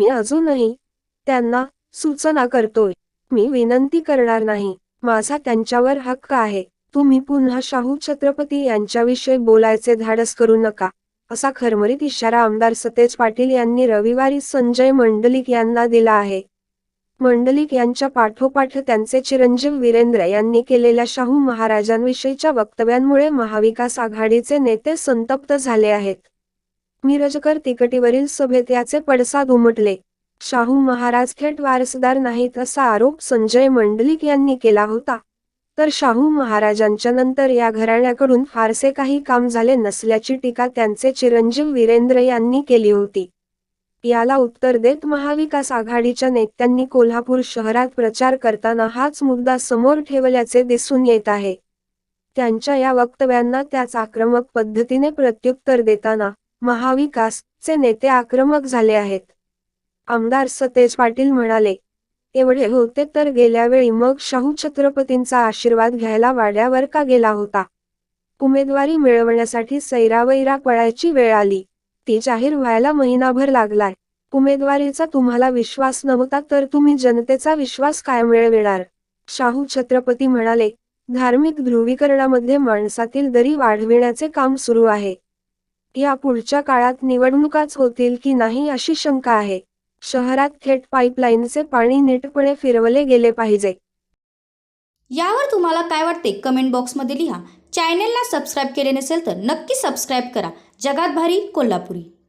मी अजूनही त्यांना सूचना करतोय. मी विनंती करणार नाही. माझा त्यांच्यावर हक्क आहे. तुम्ही पुन्हा शाहू छत्रपती यांच्याविषयी बोलायचे धाडस करू नका. असा खरमरीत इशारा आमदार सतेज पाटील यांनी रविवारी संजय मंडलिक यांना दिला आहे. मंडलिक यांच्या पाठोपाठ त्यांचे चिरंजीव वीरेंद्र यांनी केलेल्या शाहू महाराजांविषयीच्या वक्तव्यांमुळे महाविकास आघाडीचे नेते संतप्त झाले आहेत. मिरजकर तिकटीवरील सभेत याचे पडसाद उमटले. शाहू महाराज थेट वारसदार नाहीत असा आरोप संजय मंडलिक यांनी केला होता. तर शाहू महाराजांच्या नंतर या घराण्याकडून फारसे काही काम झाले नसल्याची टीका त्यांचे चिरंजीव वीरेंद्र यांनी केली होती. याला उत्तर देत महाविकास आघाडीच्या नेत्यांनी कोल्हापूर शहरात प्रचार करताना हाच मुद्दा समोर ठेवल्याचे दिसून येत आहे. त्यांच्या या वक्तव्यांना त्याच आक्रमक पद्धतीने प्रत्युत्तर देताना महाविकासचे नेते आक्रमक झाले आहेत. आमदार सतेज पाटील म्हणाले एवढे होते तर गेल्या वेळी मग शाहू छत्रपतींचा आशीर्वाद घ्यायला वाड्यावर का गेला होता? उमेदवारी मिळवण्यासाठी सैरावैरा पळायची वेळ आली. ती जाहीर व्हायला महिनाभर लागलाय. उमेदवारीचा तुम्हाला विश्वास नव्हता तर तुम्ही जनतेचा विश्वास काय मिळविणार शाहू छत्रपती म्हणाले धार्मिक ध्रुवीकरणामध्ये माणसातील दरी वाढविण्याचे काम सुरू आहे. या पुढच्या काळात निवडणुकाच होतील की नाही अशी शंका आहे. शहरात थेट पाईपलाईनचे पाणी नीटपणे फिरवले गेले पाहिजे. यावर तुम्हाला काय वाटते? कमेंट बॉक्समध्ये लिहा. चॅनेलला सबस्क्राईब केले नसेल तर नक्की सबस्क्राईब करा. जगात भारी कोल्हापुरी.